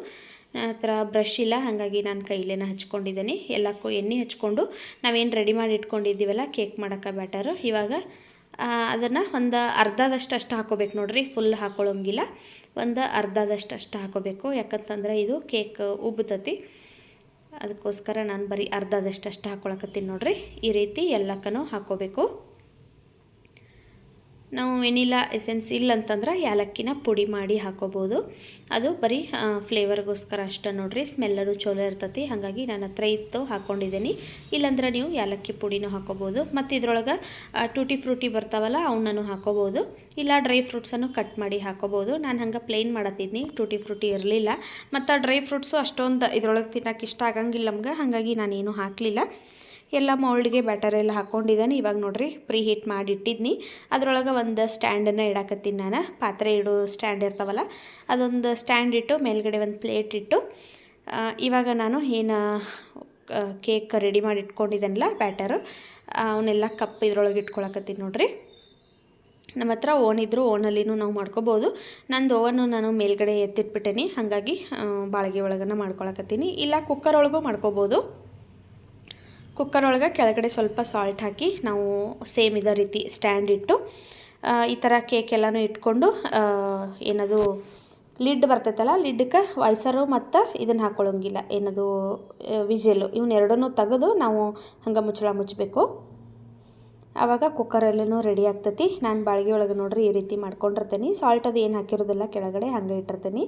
ನನ್ನ ಹತ್ರ ಬ್ರಷ್ ಇಲ್ಲ, ಹಾಗಾಗಿ ನಾನು ಕೈಲೇನ ಹಚ್ಕೊಂಡಿದ್ದೀನಿ ಎಲ್ಲಕ್ಕೂ ಎಣ್ಣೆ ಹಚ್ಕೊಂಡು ನಾವೇನು ರೆಡಿ ಮಾಡಿ ಇಟ್ಕೊಂಡಿದ್ದೀವಲ್ಲ ಕೇಕ್ ಮಾಡೋಕ್ಕೆ ಬ್ಯಾಟರು ಇವಾಗ ಅದನ್ನು ಒಂದು ಅರ್ಧದಷ್ಟು ಅಷ್ಟು ಹಾಕೋಬೇಕು ನೋಡಿರಿ ಫುಲ್ ಹಾಕೊಳ್ಳೋಂಗಿಲ್ಲ ಒಂದು ಅರ್ಧದಷ್ಟು ಅಷ್ಟು ಹಾಕೋಬೇಕು. ಯಾಕಂತಂದ್ರೆ ಇದು ಕೇಕ್ ಉಬ್ಬತತಿ ಅದಕ್ಕೋಸ್ಕರ ನಾನು ಬರೀ ಅರ್ಧದಷ್ಟು ಅಷ್ಟು ಹಾಕೊಳಕತ್ತೀನಿ ನೋಡಿರಿ. ಈ ರೀತಿ ಎಲ್ಲಕ್ಕೂ ಹಾಕೋಬೇಕು. ನಾವು ವೆನಿಲಾ ಎಸೆನ್ಸ್ ಇಲ್ಲ ಅಂತಂದ್ರೆ ಯಾಲಕ್ಕಿನ ಪುಡಿ ಮಾಡಿ ಹಾಕೋಬೋದು. ಅದು ಬರೀ ಫ್ಲೇವರ್ಗೋಸ್ಕರ ಅಷ್ಟೇ ನೋಡ್ರಿ. ಸ್ಮೆಲ್ಲರು ಚಲೋ ಇರ್ತತಿ. ಹಾಗಾಗಿ ನನ್ನ ಹತ್ರ ಇತ್ತು ಹಾಕ್ಕೊಂಡಿದ್ದೀನಿ ಇಲ್ಲಾಂದ್ರೆ ನೀವು ಯಾಲಕ್ಕಿ ಪುಡಿನೂ ಹಾಕೋಬೋದು. ಮತ್ತು ಇದ್ರೊಳಗೆ ಟೂಟಿ ಫ್ರೂಟಿ ಬರ್ತಾವಲ್ಲ ಅವನ್ನೂ ಹಾಕೋಬೋದು. ಇಲ್ಲ, ಡ್ರೈ ಫ್ರೂಟ್ಸನ್ನು ಕಟ್ ಮಾಡಿ ಹಾಕೋಬೋದು. ನಾನು ಹಂಗೆ ಪ್ಲೇನ್ ಮಾಡತ್ತಿದ್ನಿ ಟೂಟಿ ಫ್ರೂಟಿ ಇರಲಿಲ್ಲ. ಮತ್ತು ಡ್ರೈ ಫ್ರೂಟ್ಸು ಅಷ್ಟೊಂದು ಇದ್ರೊಳಗೆ ತಿನ್ನೋಕೆ ಇಷ್ಟ ಆಗಂಗಿಲ್ಲ ನಮ್ಗೆ. ಹಾಗಾಗಿ ನಾನೇನು ಹಾಕಲಿಲ್ಲ. ಎಲ್ಲ ಮೌಲ್ಡ್ಗೆ ಬ್ಯಾಟರ್ ಎಲ್ಲ ಹಾಕ್ಕೊಂಡಿದ್ದಾನೆ ಇವಾಗ ನೋಡ್ರಿ ಪ್ರೀ ಹೀಟ್ ಮಾಡಿ ಇಟ್ಟಿದ್ನಿ ಅದರೊಳಗೆ ಒಂದು ಸ್ಟ್ಯಾಂಡನ್ನು ಇಡಾಕತ್ತೀನಿ ನಾನು. ಪಾತ್ರೆ ಇಡೋ ಸ್ಟ್ಯಾಂಡ್ ಇರ್ತಾವಲ್ಲ, ಅದೊಂದು ಸ್ಟ್ಯಾಂಡ್ ಇಟ್ಟು ಮೇಲ್ಗಡೆ ಒಂದು ಪ್ಲೇಟ್ ಇಟ್ಟು ಇವಾಗ ನಾನು ಏನು ಕೇಕ್ ರೆಡಿ ಮಾಡಿ ಇಟ್ಕೊಂಡಿದ್ದೆನಲ್ಲ ಬ್ಯಾಟರು ಅವನ್ನೆಲ್ಲ ಕಪ್ ಇದ್ರೊಳಗೆ ಇಟ್ಕೊಳಕತ್ತೀನಿ ನೋಡ್ರಿ. ನಮ್ಮ ಹತ್ರ ಓನ್ ಇದ್ದರೂ ಓನಲ್ಲಿನೂ ನಾವು ಮಾಡ್ಕೋಬೋದು. ನಂದು ಓವನ್ನು ನಾನು ಮೇಲ್ಗಡೆ ಎತ್ತಿಟ್ಬಿಟ್ಟೇನಿ. ಹಾಗಾಗಿ ಬಾಳಿಗೆ ಒಳಗನ್ನು ಒಳಗನ ಮಾಡ್ಕೊಳಕತ್ತೀನಿ. ಇಲ್ಲ ಕುಕ್ಕರ್ ಒಳಗೂ ಮಾಡ್ಕೋಬೋದು. ಕುಕ್ಕರ್ ಒಳಗೆ ಕೆಳಗಡೆ ಸ್ವಲ್ಪ ಸಾಲ್ಟ್ ಹಾಕಿ ನಾವು ಸೇಮ್ ಇದೇ ರೀತಿ ಸ್ಟ್ಯಾಂಡ್ ಇಟ್ಟು ಈ ಥರ ಕೇಕ್ ಎಲ್ಲನೂ ಇಟ್ಕೊಂಡು ಏನದು ಲಿಡ್ ಬರ್ತೈತಲ್ಲ ಲಿಡ್ಗೆ ವೈಸರು ಮತ್ತು ಇದನ್ನು ಹಾಕ್ಕೊಳ್ಳೋಂಗಿಲ್ಲ ಏನದು ವಿಜೆಲು ಇವನ್ನೆರಡನ್ನೂ ತೆಗೆದು ನಾವು ಹಂಗೆ ಮುಚ್ಚಳ ಮುಚ್ಚಬೇಕು. ಆವಾಗ ಕುಕ್ಕರಲ್ಲೂ ರೆಡಿ ಆಗ್ತೈತಿ. ನಾನು ಬಾಳ್ಗೆ ಒಳಗೆ ನೋಡ್ರಿ ಈ ರೀತಿ ಮಾಡ್ಕೊಂಡಿರ್ತೀನಿ. ಸಾಲ್ಟ್ ಅದು ಏನು ಹಾಕಿರೋದಿಲ್ಲ, ಕೆಳಗಡೆ ಹಂಗೆ ಇಟ್ಟಿರ್ತೀನಿ.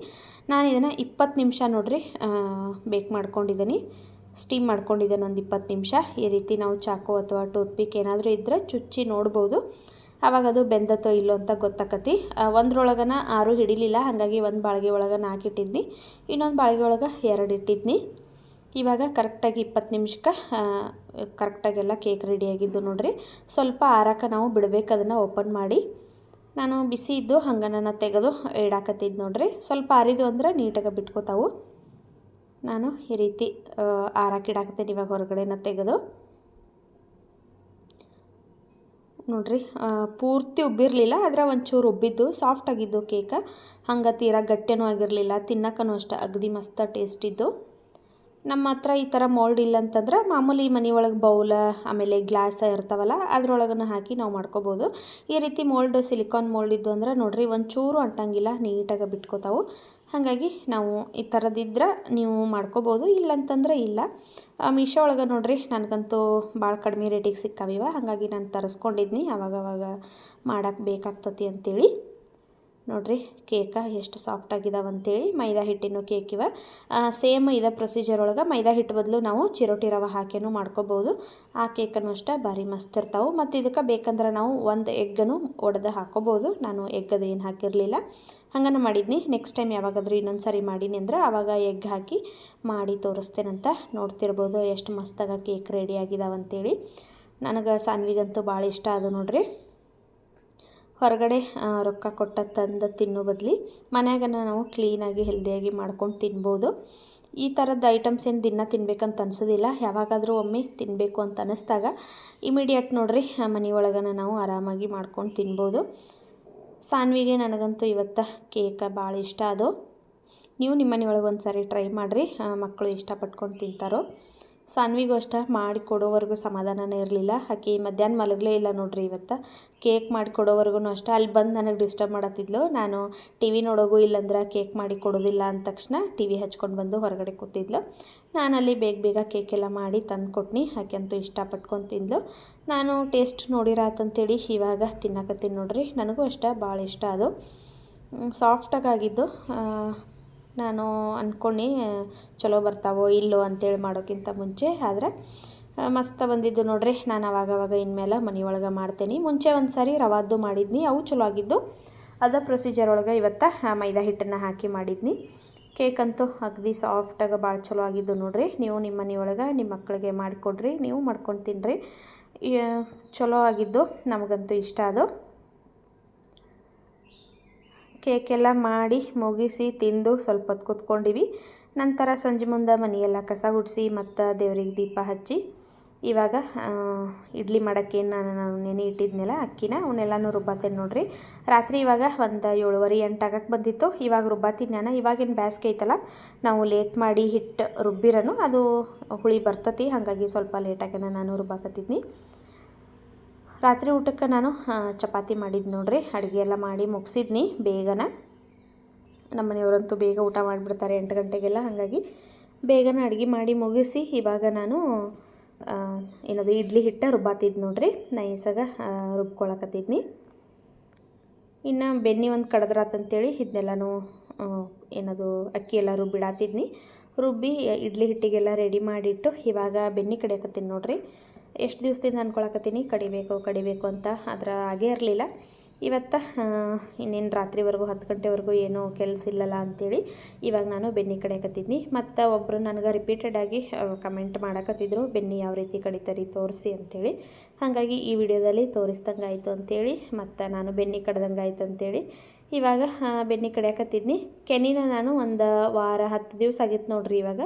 ನಾನು ಇದನ್ನು ಇಪ್ಪತ್ತು ನಿಮಿಷ ನೋಡ್ರಿ ಬೇಕ್ ಮಾಡ್ಕೊಂಡಿದ್ದೀನಿ ಸ್ಟೀಮ್ ಮಾಡ್ಕೊಂಡಿದ್ದೇನೆ ಒಂದು ಇಪ್ಪತ್ತು ನಿಮಿಷ. ಈ ರೀತಿ ನಾವು ಚಾಕು ಅಥವಾ ಟೂತ್ ಪಿಕ್ ಏನಾದರೂ ಇದ್ದರೆ ಚುಚ್ಚಿ ನೋಡ್ಬೋದು. ಆವಾಗ ಅದು ಬೆಂದತ್ತೋ ಇಲ್ಲೋ ಅಂತ ಗೊತ್ತಾಕತಿ. ಒಂದ್ರೊಳಗನ ಆರು ಹಿಡಿಲಿಲ್ಲ. ಹಾಗಾಗಿ ಒಂದು ಬಾಳಿಗೆ ಒಳಗೆ ನಾಲ್ಕಿಟ್ಟಿದ್ನಿ ಇನ್ನೊಂದು ಬಾಳಿಗೆ ಒಳಗೆ ಎರಡು ಇಟ್ಟಿದ್ನಿ. ಇವಾಗ ಕರೆಕ್ಟಾಗಿ ಇಪ್ಪತ್ತು ನಿಮಿಷಕ್ಕೆ ಕರೆಕ್ಟಾಗೆಲ್ಲ ಕೇಕ್ ರೆಡಿಯಾಗಿದ್ದು ನೋಡಿರಿ. ಸ್ವಲ್ಪ ಆರಕ್ಕೆ ನಾವು ಬಿಡಬೇಕು ಅದನ್ನು ಓಪನ್ ಮಾಡಿ. ನಾನು ಬಿಸಿ ಇದ್ದು ಹಂಗೆ ನನ್ನ ತೆಗೆದು ಇಡಾಕತ್ತಿದ್ದು ನೋಡ್ರಿ. ಸ್ವಲ್ಪ ಆರಿದು ಅಂದ್ರೆ ನೀಟಾಗಿ ಬಿಟ್ಕೋತಾವು. ನಾನು ಈ ರೀತಿ ಆರಕ್ಕೆ ಇಡಾಕತ್ತೀನಿ ಇವಾಗ ಹೊರಗಡೆನ ತೆಗೆದು. ನೋಡ್ರಿ ಪೂರ್ತಿ ಉಬ್ಬಿರಲಿಲ್ಲ, ಆದರೆ ಒಂಚೂರು ಉಬ್ಬಿದ್ದು ಸಾಫ್ಟ್ ಆಗಿದ್ದು ಕೇಕ ಹಂಗೆ ತೀರಾ ಗಟ್ಟಿನೂ ಆಗಿರಲಿಲ್ಲ, ತಿನ್ನಕ್ಕನೂ ಅಷ್ಟೇ ಅಗದಿ ಮಸ್ತ ಟೇಸ್ಟ್ ಇದ್ದು. ನಮ್ಮ ಹತ್ರ ಈ ಥರ ಮೋಲ್ಡ್ ಇಲ್ಲ ಅಂತಂದ್ರೆ ಮಾಮೂಲಿ ಒಳಗೆ ಬೌಲ ಆಮೇಲೆ ಗ್ಲಾಸ್ ಇರ್ತಾವಲ್ಲ, ಅದ್ರೊಳಗನ ಹಾಕಿ ನಾವು ಮಾಡ್ಕೋಬೋದು. ಈ ರೀತಿ ಮೋಲ್ಡ್ ಸಿಲಿಕಾನ್ ಮೋಲ್ಡ್ ಇದ್ದು ಅಂದ್ರೆ ನೋಡಿರಿ, ಒಂಚೂರು ಅಂಟಂಗಿಲ್ಲ, ನೀಟಾಗಿ ಬಿಟ್ಕೋತಾವು. ಹಾಗಾಗಿ ನಾವು ಈ ಥರದಿದ್ರೆ ನೀವು ಮಾಡ್ಕೋಬೋದು, ಇಲ್ಲಂತಂದ್ರೆ ಇಲ್ಲ. ಮೀಶೋ ಒಳಗೆ ನೋಡ್ರಿ, ನನಗಂತೂ ಭಾಳ ಕಡಿಮೆ ರೇಟಿಗೆ ಸಿಕ್ಕಾವಿವ, ಹಾಗಾಗಿ ನಾನು ತರಿಸ್ಕೊಂಡಿದ್ನಿ, ಅವಾಗವಾಗ ಮಾಡೋಕ್ಕೆ ಬೇಕಾಗ್ತತಿ ಅಂಥೇಳಿ ನೋಡ್ರಿ, ಕೇಕ ಎಷ್ಟು ಸಾಫ್ಟ್ ಆಗಿದಾವೆ ಅಂತೇಳಿ ಮೈದಾ ಹಿಟ್ಟಿನ ಕೇಕ್ ಇವ ಸೇಮ್ ಇದ ಪ್ರೊಸೀಜರ್ ಒಳಗೆ ಮೈದಾ ಹಿಟ್ಟು ಬದಲು ನಾವು ಚಿರೋಟಿ ರವೆ ಹಾಕೇನು ಮಾಡ್ಕೋಬೋದು. ಆ ಕೇಕನ್ನು ಅಷ್ಟೇ ಭಾರಿ ಮಸ್ತ್ ಇರ್ತಾವೆ. ಮತ್ತು ಇದಕ್ಕೆ ಬೇಕಂದ್ರೆ ನಾವು ಒಂದು ಎಗ್ಗನ್ನು ಒಡೆದು ಹಾಕೋಬೋದು. ನಾನು ಎಗ್ಗದು ಏನು ಹಾಕಿರಲಿಲ್ಲ. ಹಂಗನ ಮಾಡಿದ್ನಿ. ನೆಕ್ಸ್ಟ್ ಟೈಮ್ ಯಾವಾಗಾದರೂ ಇನ್ನೊಂದು ಸಾರಿ ಮಾಡೀನಿ ಅಂದ್ರೆ ಆವಾಗ ಎಗ್ ಹಾಕಿ ಮಾಡಿ ತೋರಿಸ್ತೇನಂತ ನೋಡ್ತಿರ್ಬೋದು. ಎಷ್ಟು ಮಸ್ತಾಗ ಕೇಕ್ ರೆಡಿ ಆಗಿದಾವೆ ಅಂತೇಳಿ. ನನಗೆ ಸಾನ್ವಿಗಂತೂ ಭಾಳ ಇಷ್ಟ ಅದು ನೋಡ್ರಿ. ಹೊರಗಡೆ ರೊಕ್ಕ ಕೊಟ್ಟ ತಂದು ತಿನ್ನೋ ಬದಲಿ ಮನ್ಯಾಗನ ನಾವು ಕ್ಲೀನಾಗಿ ಹೆಲ್ದಿಯಾಗಿ ಮಾಡ್ಕೊಂಡು ತಿನ್ಬೋದು. ಈ ಥರದ್ದು ಐಟಮ್ಸ್ ಏನು ದಿನ ತಿನ್ಬೇಕಂತ ಅನಿಸೋದಿಲ್ಲ. ಯಾವಾಗಾದರೂ ಒಮ್ಮೆ ತಿನ್ನಬೇಕು ಅಂತ ಅನ್ನಿಸ್ದಾಗ ಇಮಿಡಿಯೇಟ್ ನೋಡ್ರಿ ಮನೆಯೊಳಗನ ನಾವು ಆರಾಮಾಗಿ ಮಾಡ್ಕೊಂಡು ತಿನ್ಬೋದು. ಸಾನ್ವಿಗೆ ನನಗಂತೂ ಇವತ್ತು ಕೇಕ ಭಾಳ ಇಷ್ಟ ಅದು. ನೀವು ನಿಮ್ಮ ಮನೆಯೊಳಗೆ ಒಂದು ಸಾರಿ ಟ್ರೈ ಮಾಡಿರಿ ಮಕ್ಕಳು ಇಷ್ಟಪಟ್ಕೊಂಡು ತಿಂತಾರೋ. ಸಾನ್ವಿಗೂ ಅಷ್ಟ, ಮಾಡಿ ಕೊಡೋವರೆಗೂ ಸಮಾಧಾನನೇ ಇರಲಿಲ್ಲ. ಆಕೆ ಮಧ್ಯಾಹ್ನ ಮಲಗಲೇ ಇಲ್ಲ ನೋಡ್ರಿ ಇವತ್ತು. ಕೇಕ್ ಮಾಡಿ ಕೊಡೋವರೆಗೂ ಅಷ್ಟೇ, ಅಲ್ಲಿ ಬಂದು ನನಗೆ ಡಿಸ್ಟರ್ಬ್ ಮಾಡತ್ತಿದ್ಲು. ನಾನು ಟಿ ವಿ ನೋಡೋಗು ಇಲ್ಲಂದ್ರೆ ಕೇಕ್ ಮಾಡಿ ಕೊಡೋದಿಲ್ಲ ಅಂದ ತಕ್ಷಣ ಟಿ ವಿ ಹಚ್ಕೊಂಡು ಬಂದು ಹೊರಗಡೆ ಕೂತಿದ್ಲು. ನಾನು ಅಲ್ಲಿ ಬೇಗ ಬೇಗ ಕೇಕೆಲ್ಲ ಮಾಡಿ ತಂದು ಕೊಟ್ನಿ ಆಕೆ ಅಂತೂ ಇಷ್ಟಪಟ್ಕೊಂಡು ತಿಂದ್ಲು. ನಾನು ಟೇಸ್ಟ್ ನೋಡಿರಾತಂತೇಳಿ ಇವಾಗ ತಿನ್ನಕತ್ತೀನಿ ನೋಡ್ರಿ. ನನಗೂ ಅಷ್ಟೇ ಭಾಳ ಇಷ್ಟ ಅದು. ಸಾಫ್ಟಾಗಿದ್ದು ನಾನು ಅಂದ್ಕೊಂಡು ಚಲೋ ಬರ್ತಾವೋ ಇಲ್ಲೋ ಅಂತೇಳಿ ಮಾಡೋಕ್ಕಿಂತ ಮುಂಚೆ. ಆದರೆ ಮಸ್ತ ಬಂದಿದ್ದು ನೋಡ್ರಿ. ನಾನು ಅವಾಗವಾಗ ಇನ್ಮೇಲೆ ಮನೆಯೊಳಗೆ ಮಾಡ್ತೀನಿ. ಮುಂಚೆ ಒಂದು ಸಾರಿ ರವಾದ್ದು ಮಾಡಿದ್ನಿ. ಅವು ಚಲೋ ಆಗಿದ್ದು. ಅದ ಪ್ರೊಸೀಜರ್ ಒಳಗೆ ಇವತ್ತು ಮೈದಾ ಹಿಟ್ಟನ್ನು ಹಾಕಿ ಮಾಡಿದ್ನಿ. ಕೇಕ್ ಅಂತೂ ಅಗದಿ ಸಾಫ್ಟಾಗಿ ಭಾಳ ಚಲೋ ಆಗಿದ್ದು ನೋಡಿರಿ. ನೀವು ನಿಮ್ಮ ಮನೆಯೊಳಗೆ ನಿಮ್ಮ ಮಕ್ಕಳಿಗೆ ಮಾಡಿಕೊಡ್ರಿ, ನೀವು ಮಾಡ್ಕೊಂಡು ತಿನ್ನಿರಿ ಚಲೋ ಆಗಿದ್ದು ನಮಗಂತೂ ಇಷ್ಟ ಅದು. ಕೇಕೆಲ್ಲ ಮಾಡಿ ಮುಗಿಸಿ ತಿಂದು ಸ್ವಲ್ಪ ಹೊತ್ತು ಕೂತ್ಕೊಂಡಿವಿ. ನಂತರ ಸಂಜೆ ಮುಂದೆ ಮನೆಯೆಲ್ಲ ಕಸ ಗುಡಿಸಿ ಮತ್ತು ದೇವರಿಗೆ ದೀಪ ಹಚ್ಚಿ ಇವಾಗ ಇಡ್ಲಿ ಮಾಡೋಕ್ಕೇನು ನಾನು ನಾನು ನೆನೆ ಇಟ್ಟಿದ್ನಲ್ಲ, ಅಕ್ಕಿನ, ಅವನ್ನೆಲ್ಲನೂ ರುಬ್ಬತ್ತೇನೆ ನೋಡ್ರಿ. ರಾತ್ರಿ ಇವಾಗ ಒಂದು ಏಳುವರೆ, ಎಂಟು ಆಗಕ್ಕೆ ಬಂದಿತ್ತು. ಇವಾಗ ರುಬ್ಬಾತೀನಿ ನಾನು. ಇವಾಗಿನ ಬ್ಯಾಸ್ಗೆ ಐತಲ್ಲ, ನಾವು ಲೇಟ್ ಮಾಡಿ ಹಿಟ್ಟು ರುಬ್ಬಿರನು, ಅದು ಹುಳಿ ಬರ್ತತಿ, ಹಾಗಾಗಿ ಸ್ವಲ್ಪ ಲೇಟಾಗೇನ ನಾನು ರುಬ್ಬಾಕತ್ತಿದ್ನಿ. ರಾತ್ರಿ ಊಟಕ್ಕೆ ನಾನು ಚಪಾತಿ ಮಾಡಿದ್ದು ನೋಡ್ರಿ. ಅಡುಗೆ ಎಲ್ಲ ಮಾಡಿ ಮುಗಿಸಿದ್ನಿ ಬೇಗನ. ನಮ್ಮ ಮನೆಯವರಂತೂ ಬೇಗ ಊಟ ಮಾಡಿಬಿಡ್ತಾರೆ ಎಂಟು ಗಂಟೆಗೆಲ್ಲ, ಹಾಗಾಗಿ ಬೇಗನೆ ಅಡುಗೆ ಮಾಡಿ ಮುಗಿಸಿ ಇವಾಗ ನಾನು ಏನದು, ಇಡ್ಲಿ ಹಿಟ್ಟು ರುಬ್ಬಾತಿದ್ದು ನೋಡ್ರಿ. ನೈಸಾಗ ರುಬ್ಕೊಳಕತ್ತಿದ್ನಿ. ಇನ್ನು ಬೆಣ್ಣೆ ಒಂದು ಕಡದ್ರಾತಂತೇಳಿ ಇದನ್ನೆಲ್ಲನೂ ಏನದು, ಅಕ್ಕಿ ಎಲ್ಲ ರುಬ್ಬಿಡಾತಿದ್ನಿ. ರುಬ್ಬಿ ಇಡ್ಲಿ ಹಿಟ್ಟಿಗೆಲ್ಲ ರೆಡಿ ಮಾಡಿಟ್ಟು ಇವಾಗ ಬೆಣ್ಣೆ ಕಡಿಯಕತ್ತೀನಿ ನೋಡ್ರಿ. ಎಷ್ಟು ದಿವಸದಿಂದ ಅಂದ್ಕೊಳಕತ್ತೀನಿ ಕಡಿಬೇಕು ಕಡಿಬೇಕು ಅಂತ ಆದ್ರೆ ಆಗೇ ಇರಲಿಲ್ಲ. ಇವತ್ತು ಇನ್ನೇನು ರಾತ್ರಿವರೆಗೂ, ಹತ್ತು ಗಂಟೆವರೆಗೂ ಏನೂ ಕೆಲಸ ಇಲ್ಲಲ್ಲ ಅಂಥೇಳಿ ಇವಾಗ ನಾನು ಬೆನ್ನಿ ಕಡಿಯಕತ್ತಿದ್ನಿ ಮತ್ತು ಒಬ್ಬರು ನನಗೆ ರಿಪೀಟೆಡಾಗಿ ಕಮೆಂಟ್ ಮಾಡಕತ್ತಿದ್ರು, ಬೆನ್ನಿ ಯಾವ ರೀತಿ ಕಡಿತಾರೆ ತೋರಿಸಿ ಅಂಥೇಳಿ ಹಾಗಾಗಿ ಈ ವಿಡಿಯೋದಲ್ಲಿ ತೋರಿಸ್ದಂಗೆ ಆಯಿತು ಅಂಥೇಳಿ ಮತ್ತು ನಾನು ಬೆನ್ನಿ ಕಡ್ದಂಗೆ ಆಯ್ತು ಅಂಥೇಳಿ ಇವಾಗ ಬೆನ್ನಿ ಕಡಿಯಕತ್ತಿದ್ನಿ ಕೆನಿನ ನಾನು ಒಂದು ವಾರ, ಹತ್ತು ದಿವಸ ಆಗಿತ್ತು ನೋಡ್ರಿ ಇವಾಗ.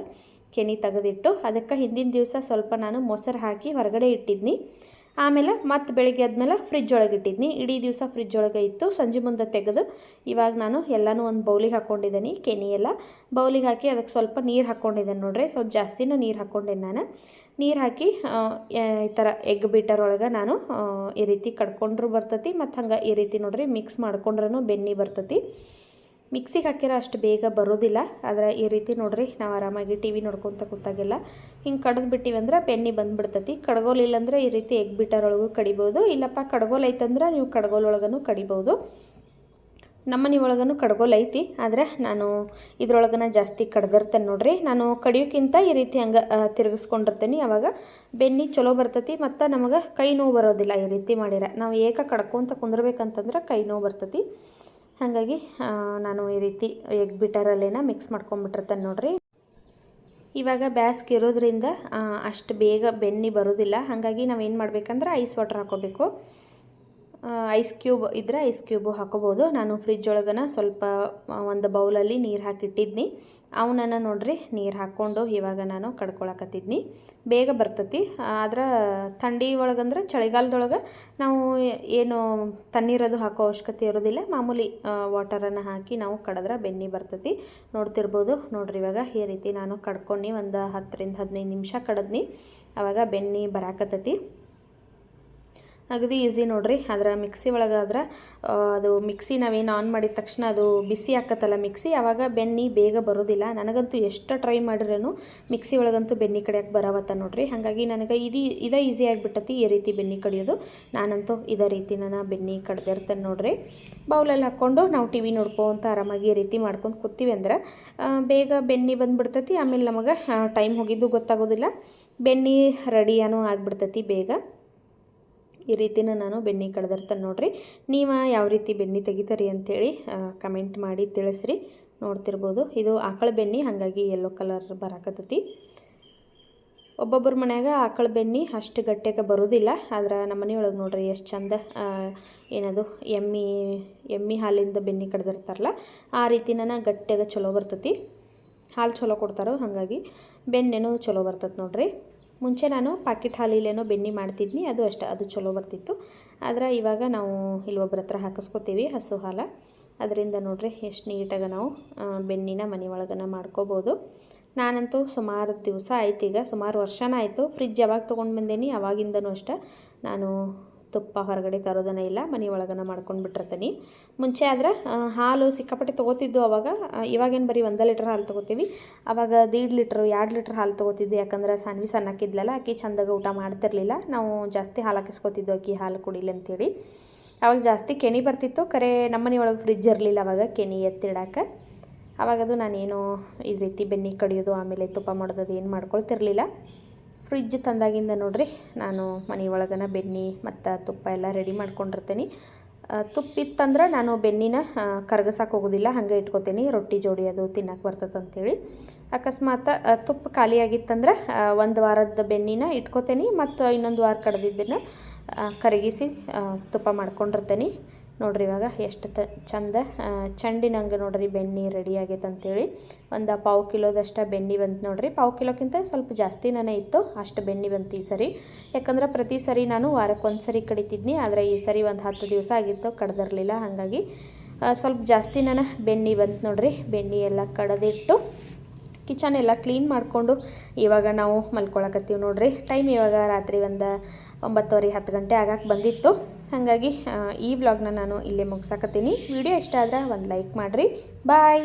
ಕೆನಿ ತೆಗೆದಿಟ್ಟು, ಅದಕ್ಕೆ ಹಿಂದಿನ ದಿವಸ ಸ್ವಲ್ಪ ನಾನು ಮೊಸರು ಹಾಕಿ ಹೊರಗಡೆ ಇಟ್ಟಿದ್ನಿ. ಆಮೇಲೆ ಮತ್ತೆ ಬೆಳಿಗ್ಗೆ ಆದಮೇಲೆ ಫ್ರಿಜ್ ಒಳಗೆ ಇಟ್ಟಿದ್ನಿ. ಇಡೀ ದಿವಸ ಫ್ರಿಜ್ ಒಳಗೆ ಇತ್ತು. ಸಂಜೆ ಮುಂದೆ ತೆಗೆದು ಇವಾಗ ನಾನು ಎಲ್ಲನೂ ಒಂದು ಬೌಲಿಗೆ ಹಾಕ್ಕೊಂಡಿದ್ದೀನಿ ಕೆನಿ ಎಲ್ಲ. ಬೌಲಿಗೆ ಹಾಕಿ ಅದಕ್ಕೆ ಸ್ವಲ್ಪ ನೀರು ಹಾಕ್ಕೊಂಡಿದ್ದೇನೆ ನೋಡ್ರಿ. ಸ್ವಲ್ಪ ಜಾಸ್ತಿನೂ ನೀರು ಹಾಕ್ಕೊಂಡೇನೆ ನಾನು. ನೀರು ಹಾಕಿ ಈ ಥರ ಎಗ್ ಬೀಟರ್ ಒಳಗೆ ನಾನು ಈ ರೀತಿ ಕಡ್ಕೊಂಡ್ರೂ ಬರ್ತತಿ. ಮತ್ತು ಹಂಗೆ ಈ ರೀತಿ ನೋಡ್ರಿ ಮಿಕ್ಸ್ ಮಾಡ್ಕೊಂಡ್ರೂ ಬೆಣ್ಣೆ ಬರ್ತತಿ. ಮಿಕ್ಸಿಗೆ ಹಾಕಿರೋ ಅಷ್ಟು ಬೇಗ ಬರೋದಿಲ್ಲ. ಆದರೆ ಈ ರೀತಿ ನೋಡ್ರಿ, ನಾವು ಆರಾಮಾಗಿ ಟಿ ವಿ ನೋಡ್ಕೊತ ಕೂತಾಗೆಲ್ಲ. ಹಿಂಗೆ ಕಡ್ದು ಬಿಟ್ಟಿವಿ ಅಂದ್ರೆ ಬೆಣ್ಣೆ ಬಂದುಬಿಡ್ತತಿ. ಕಡ್ಗೋಲಿಲ್ಲ ಅಂದ್ರೆ ಈ ರೀತಿ ಎಗ್ ಬಿಟ್ಟರೊಳಗೂ ಕಡಿಬೋದು. ಇಲ್ಲಪ್ಪ, ಕಡ್ಗೋಲ್ ಐತಂದ್ರೆ ನೀವು ಕಡ್ಗೋಲ್ ಒಳಗೂ ಕಡಿಬೋದು. ನಮ್ಮನೆ ಒಳಗೂ ಕಡ್ಗೋಲ್ ಐತಿ. ಆದರೆ ನಾನು ಇದ್ರೊಳಗನ ಜಾಸ್ತಿ ಕಡ್ದಿರ್ತೇನೆ ನೋಡ್ರಿ. ನಾನು ಕಡಿಯೋಕ್ಕಿಂತ ಈ ರೀತಿ ಹಂಗೆ ತಿರುಗಿಸ್ಕೊಂಡಿರ್ತೇನೆ. ಅವಾಗ ಬೆನ್ನಿ ಚಲೋ ಬರ್ತತಿ ಮತ್ತು ನಮಗೆ ಕೈ ನೋವು ಬರೋದಿಲ್ಲ ಈ ರೀತಿ ಮಾಡಿರ. ನಾವು ಏಕ ಕಡ್ಕೊತ ಕುಂದಿರ್ಬೇಕಂತಂದ್ರೆ ಕೈ ನೋವು ಬರ್ತತಿ. ಹಾಗಾಗಿ ನಾನು ಈ ರೀತಿ ಎಗ್ ಬಿಟರಲ್ಲೇನ ಮಿಕ್ಸ್ ಮಾಡ್ಕೊಂಬಿಟ್ಟಿರ್ತೇನೆ ನೋಡಿರಿ. ಇವಾಗ ಬ್ಯಾಸ್ಗೆ ಇರೋದ್ರಿಂದ ಅಷ್ಟು ಬೇಗ ಬೆನ್ನಿ ಬರೋದಿಲ್ಲ. ಹಾಗಾಗಿ ನಾವು ಏನು ಮಾಡ್ಬೇಕಂದ್ರೆ ಐಸ್ ವಾಟರ್ ಹಾಕೋಬೇಕು ಐಸ್ ಕ್ಯೂಬ್ ಇದ್ದರೆ ಐಸ್ ಕ್ಯೂಬು ಹಾಕೋಬೋದು. ನಾನು ಫ್ರಿಜ್ ಒಳಗನ ಸ್ವಲ್ಪ ಒಂದು ಬೌಲಲ್ಲಿ ನೀರು ಹಾಕಿಟ್ಟಿದ್ನಿ. ಅವನನ್ನು ನೋಡ್ರಿ, ನೀರು ಹಾಕ್ಕೊಂಡು ಇವಾಗ ನಾನು ಕಡ್ಕೊಳಕತ್ತಿದ್ನಿ. ಬೇಗ ಬರ್ತತಿ. ಆದ್ರೆ ಥಂಡಿ ಒಳಗಂದ್ರೆ ಚಳಿಗಾಲದೊಳಗೆ ನಾವು ಏನು ತಣ್ಣೀರದು ಹಾಕೋ ಅವಶ್ಯಕತೆ ಇರೋದಿಲ್ಲ. ಮಾಮೂಲಿ ವಾಟರನ್ನು ಹಾಕಿ ನಾವು ಕಡಿದ್ರೆ ಬೆನ್ನಿ ಬರ್ತತಿ. ನೋಡ್ತಿರ್ಬೋದು. ನೋಡ್ರಿ ಇವಾಗ ಈ ರೀತಿ ನಾನು ಕಡ್ಕೊಂಡು ಒಂದು ಹತ್ತರಿಂದ ಹದಿನೈದು ನಿಮಿಷ ಕಡದ್ನಿ. ಆವಾಗ ಬೆನ್ನಿ ಬರಾಕತ್ತತಿ. ಅಗದಿ ಈಸಿ ನೋಡ್ರಿ. ಅದರ ಮಿಕ್ಸಿ ಒಳಗೆ ಆದ್ರೆ ಅದು ಮಿಕ್ಸಿ ನಾವೇನು ಆನ್ ಮಾಡಿದ ತಕ್ಷಣ ಅದು ಬಿಸಿ ಹಾಕತ್ತಲ್ಲ ಮಿಕ್ಸಿ ಆವಾಗ ಬೆನ್ನಿ ಬೇಗ ಬರೋದಿಲ್ಲ. ನನಗಂತೂ ಎಷ್ಟು ಟ್ರೈ ಮಾಡಿರೋನು ಮಿಕ್ಸಿ ಒಳಗಂತೂ ಬೆನ್ನಿ ಕಡಿಯೋಕೆ ಬರವತ್ತ ನೋಡ್ರಿ. ಹಾಗಾಗಿ ನನಗೆ ಇದು, ಇದೇ ಈಸಿ ಆಗಿಬಿಟ್ಟತಿ ಈ ರೀತಿ ಬೆನ್ನಿ ಕಡಿಯೋದು. ನಾನಂತೂ ಇದೇ ರೀತಿ ನಾನು ಬೆನ್ನಿ ಕಡ್ದಿರ್ತೇನೆ ನೋಡ್ರಿ. ಬೌಲಲ್ಲಿ ಹಾಕ್ಕೊಂಡು ನಾವು ಟಿ ವಿ ನೋಡ್ಕೊಂತ ಆರಾಮಾಗಿ ಈ ರೀತಿ ಮಾಡ್ಕೊಂಡು ಕೂತೀವಿ ಅಂದ್ರೆ ಬೇಗ ಬೆನ್ನಿ ಬಂದುಬಿಡ್ತತಿ. ಆಮೇಲೆ ನಮಗೆ ಟೈಮ್ ಹೋಗಿದ್ದು ಗೊತ್ತಾಗೋದಿಲ್ಲ. ಬೆನ್ನಿ ರೆಡಿಯಾನು ಆಗಿಬಿಡ್ತತಿ ಬೇಗ. ಈ ರೀತಿನ ನಾನು ಬೆನ್ನಿ ಕಡ್ದಿರ್ತೇನೆ ನೋಡಿರಿ. ನೀವು ಯಾವ ರೀತಿ ಬೆನ್ನಿ ತೆಗಿತೀರಿ ಅಂತೇಳಿ ಕಮೆಂಟ್ ಮಾಡಿ ತಿಳಿಸ್ರಿ. ನೋಡ್ತಿರ್ಬೋದು, ಇದು ಆಕಳ ಬೆನ್ನಿ ಹಾಗಾಗಿ ಯೆಲ್ಲೋ ಕಲರ್ ಬರಾಕತ್ತೈತಿ. ಒಬ್ಬೊಬ್ಬರ ಮನ್ಯಾಗ ಆಕಳ ಬೆನ್ನಿ ಅಷ್ಟು ಗಟ್ಟಿಯಾಗ ಬರೋದಿಲ್ಲ, ಆದ್ರೆ ನಮ್ಮ ಮನೆಯೊಳಗೆ ನೋಡ್ರಿ ಎಷ್ಟು ಚಂದ ಏನದು, ಎಮ್ಮಿ ಎಮ್ಮಿ ಹಾಲಿಂದ ಬೆನ್ನಿ ಕಡ್ದಿರ್ತಾರಲ್ಲ, ಆ ರೀತಿನ ಗಟ್ಟಿಯಾಗ ಚಲೋ ಬರ್ತತಿ. ಹಾಲು ಚಲೋ ಕೊಡ್ತಾರೋ, ಹಾಗಾಗಿ ಬೆನ್ನೇನು ಚಲೋ ಬರ್ತದೆ ನೋಡ್ರಿ. ಮುಂಚೆ ನಾನು ಪಾಕೆಟ್ ಹಾಲಿಲೇನೋ ಬೆಣ್ಣೆ ಮಾಡ್ತಿದ್ನಿ, ಅದು ಅಷ್ಟೇ, ಅದು ಚಲೋ ಬರ್ತಿತ್ತು. ಆದ್ರೆ ಇವಾಗ ನಾವು ಇಲ್ಲೊಬ್ಬರ ಹತ್ರ ಹಾಕಿಸ್ಕೋತೀವಿ ಹಸು ಹಾಲ. ಅದರಿಂದ ನೋಡ್ರಿ ಎಷ್ಟು ನೀಟಾಗಿ ನಾವು ಬೆಣ್ಣಿನ ಮನೆ ಒಳಗನ ಮಾಡ್ಕೋಬೋದು. ನಾನಂತೂ ಸುಮಾರು ದಿವಸ ಆಯ್ತು ಈಗ, ಸುಮಾರು ವರ್ಷನ ಆಯಿತು. ಫ್ರಿಜ್ ಯಾವಾಗ ತೊಗೊಂಡು ಬಂದೇನಿ, ಅವಾಗಿಂದನೂ ಅಷ್ಟೇ. ನಾನು ತುಪ್ಪ ಹೊರಗಡೆ ತರೋದನ್ನ ಇಲ್ಲ, ಮನೆ ಒಳಗನ ಮಾಡ್ಕೊಂಡು ಬಿಟ್ಟಿರ್ತೀನಿ. ಮುಂಚೆ ಆದ್ರೆ ಹಾಲು ಸಿಕ್ಕಾಪಟ್ಟೆ ತೊಗೋತಿದ್ದು ಅವಾಗ ಇವಾಗೇನು ಬರೀ ಒಂದು ಲೀಟ್ರ್ ಹಾಲು ತೊಗೋತೀವಿ. ಅವಾಗ ದೀಡ್ ಲೀಟ್ರ್, ಎರಡು ಲೀಟ್ರ್ ಹಾಲು ತೊಗೋತಿದ್ದೆ, ಯಾಕಂದ್ರೆ ಸಾನ್ವಿ ಸಣ್ಣಕ್ಕಿದ್ಲಲ್ಲ, ಆಕಿ ಚಂದಾಗ ಊಟ ಮಾಡ್ತಿರ್ಲಿಲ್ಲ. ನಾವು ಜಾಸ್ತಿ ಹಾಲು ಹಾಕಿಸ್ಕೊತಿದ್ವು ಅಕ್ಕಿ ಹಾಲು ಕುಡಿಲಿ ಅಂತೇಳಿ. ಅವಾಗ ಜಾಸ್ತಿ ಕೆನೆ ಬರ್ತಿತ್ತು, ಕರೆ ನಮ್ಮನೆ ಒಳಗೆ ಫ್ರಿಜ್ ಇರಲಿಲ್ಲ ಅವಾಗ ಕೆನೆ ಎತ್ತಿಡಕ್ಕೆ ಅವಾಗದು ನಾನೇನು ಈ ರೀತಿ ಬೆನ್ನಿ ಕಡಿಯೋದು, ಆಮೇಲೆ ತುಪ್ಪ ಮಾಡೋದು ಏನು ಮಾಡ್ಕೊಳ್ತಿರ್ಲಿಲ್ಲ. ಫ್ರಿಜ್ ತಂದಾಗಿಂದ ನೋಡ್ರಿ ನಾನು ಮನೆ ಒಳಗನ ಬೆನ್ನಿ ಮತ್ತು ತುಪ್ಪ ಎಲ್ಲ ರೆಡಿ ಮಾಡ್ಕೊಂಡಿರ್ತೀನಿ. ಆ, ತುಪ್ಪ ಇತ್ತಂದ್ರೆ ನಾನು ಬೆನ್ನಿನ ಕರಗಸಕ್ಕೆ ಹೋಗೋದಿಲ್ಲ ಹಾಗೆ ಇಟ್ಕೋತೀನಿ ರೊಟ್ಟಿ ಜೋಡಿ ಅದು ತಿನ್ನಕ್ಕೆ ಬರ್ತದೆ ಅಂಥೇಳಿ ಅಕಸ್ಮಾತ್ ತುಪ್ಪ ಖಾಲಿ ಆಗಿತ್ತಂದ್ರೆ ಒಂದು ವಾರದ ಬೆನ್ನಿನ ಇಟ್ಕೋತೀನಿ ಮತ್ತು ಇನ್ನೊಂದು ವಾರ ಕಡ್ದಿದ್ದನ್ನು ಕರಗಿಸಿ ತುಪ್ಪ ಮಾಡ್ಕೊಂಡಿರ್ತೇನೆ. ನೋಡ್ರಿ ಇವಾಗ ಎಷ್ಟು ತ ಚಂದ ಚಂಡಿನಂಗೆ ನೋಡ್ರಿ ಬೆಣ್ಣೆ ರೆಡಿ ಆಗೈತೆ ಅಂತೇಳಿ. ಒಂದು ಪಾವು ಕಿಲೋದಷ್ಟು ಬೆಣ್ಣೆ ಬಂತು ನೋಡ್ರಿ. ಪಾವು ಕಿಲೋಕ್ಕಿಂತ ಸ್ವಲ್ಪ ಜಾಸ್ತಿ ಜಾಸ್ತಿನೇ ಇತ್ತು. ಅಷ್ಟು ಬೆಣ್ಣೆ ಬಂತು ಈ ಸರಿ. ಯಾಕಂದ್ರೆ ಪ್ರತಿ ಸರಿ ನಾನು ವಾರಕ್ಕೆ ಒಂದು ಸರಿ ಕಡಿತಿದ್ನಿ. ಆದರೆ ಈ ಸರಿ ಒಂದು ಹತ್ತು ದಿವಸ ಆಗಿತ್ತು, ಕಡ್ದಿರಲಿಲ್ಲ. ಹಾಗಾಗಿ ಸ್ವಲ್ಪ ಜಾಸ್ತಿ ನಾನು ಬೆಣ್ಣೆ ಬಂತು ನೋಡ್ರಿ. ಬೆಣ್ಣೆ ಎಲ್ಲ ಕಡದಿಟ್ಟು ಕಿಚನ್ ಎಲ್ಲ ಕ್ಲೀನ್ ಮಾಡಿಕೊಂಡು ಇವಾಗ ನಾವು ಮಲ್ಕೊಳಕತ್ತೀವಿ ನೋಡ್ರಿ. ಟೈಮ್ ಇವಾಗ ರಾತ್ರಿ ಒಂದು ಒಂಬತ್ತುವರೆ ಹತ್ತು ಗಂಟೆ ಆಗಕ್ಕೆ ಬಂದಿತ್ತು. ಹಾಗಾಗಿ ಈ ವ್ಲಾಗ್ನ ನಾನು ಇಲ್ಲೇ ಮುಗಿಸಾಕತ್ತೀನಿ. ವಿಡಿಯೋ ಇಷ್ಟ ಆದರೆ ಒಂದು ಲೈಕ್ ಮಾಡಿರಿ. ಬಾಯ್